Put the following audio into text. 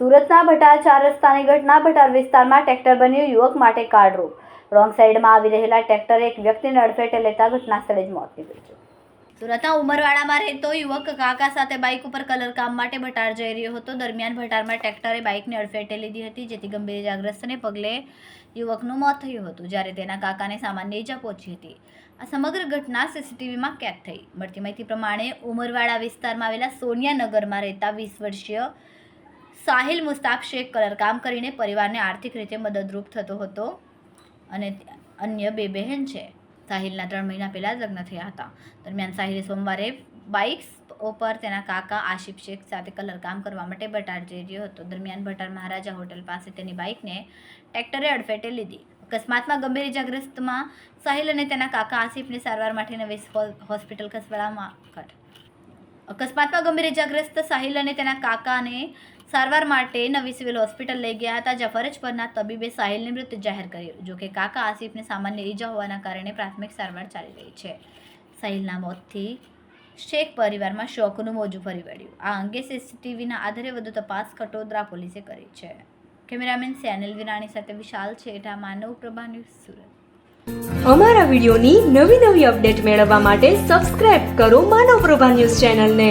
સુરતના ભટાર ચાર રસ્તાની ઘટના ભટાર વિસ્તારમાં ટ્રેક્ટર બન્યું, યુવક માટે કાળરૂપ રોંગ સાઈડમાં આવી રહેલા ટ્રેક્ટરે એક વ્યક્તિને અડફેટે લેતા ઘટના સ્થળે જ મોત નીપજ્યું. સુરતના ઉમરવાડામાં રહેતો યુવક કાકા સાથે બાઇક ઉપર કલર કામ માટે ભટાર જઈ રહ્યો હતો. દરમિયાન ભટારમાં ટ્રેક્ટરે બાઇકને અડફેટે લીધી હતી, જેથી ગંભીર ઇજાગ્રસ્તને પગલે યુવકનું મોત થયું હતું, જ્યારે તેના કાકાને સામાન્ય ઈજા પહોંચી હતી. આ સમગ્ર ઘટના સીસીટીવીમાં કેદ થઈ. મળતી માહિતી પ્રમાણે ઉમરવાડા વિસ્તારમાં આવેલા સોનિયાનગરમાં રહેતા વીસ વર્ષીય સાહિલ મુસ્તાક શેખ કલરકામ કરીને પરિવારને આર્થિક રીતે મદદરૂપ થતો હતો અને અન્ય બે બહેન છે. સાહિલના ત્રણ મહિના પહેલાં લગ્ન થયા હતા. દરમિયાન સાહિલે સોમવારે બાઇક્સ ઉપર તેના કાકા આશિફ શેખ સાથે કલરકામ કરવા માટે ભટાર જઈ રહ્યો હતો. દરમિયાન ભટાર મહારાજા હોટલ પાસે તેની બાઇકને ટ્રેક્ટરે અડફેટે લીધી. અકસ્માતમાં ગંભીર ઇજાગ્રસ્તમાં સાહિલ અને તેના કાકા આસિફને સારવાર માટે નવી હોસ્પિટલ ખસેડવામાં અકસ્માતમાં ગંભીર ઇજાગ્રસ્ત સાહિલ અને તેના કાકાને સારવાર માટે નવી સિવિલ હોસ્પિટલ લઈ ગયા હતા, જ્યાં ફરજ પરના તબીબે સાહિલને મૃત જાહેર કર્યું. જોકે કાકા આસિફને સામાન્ય ઈજા હોવાના કારણે પ્રાથમિક સારવાર ચાલી રહી છે. સાહિલના મોતથી શેખ પરિવારમાં શોકનું મોજું ફરી વળ્યું. આ અંગે સીસીટીવીના આધારે વધુ તપાસ કટોદરા પોલીસે કરી છે. કેમેરામેન સેનલ વિરાણી સાથે વિશાલ છેટા માનવ પ્રભા ન્યૂઝ સુરત. અમારા વિડીયોની નવી નવી અપડેટ મેળવવા માટે સબસ્ક્રાઇબ કરો માનવ પ્રભા ન્યૂઝ ચેનલને.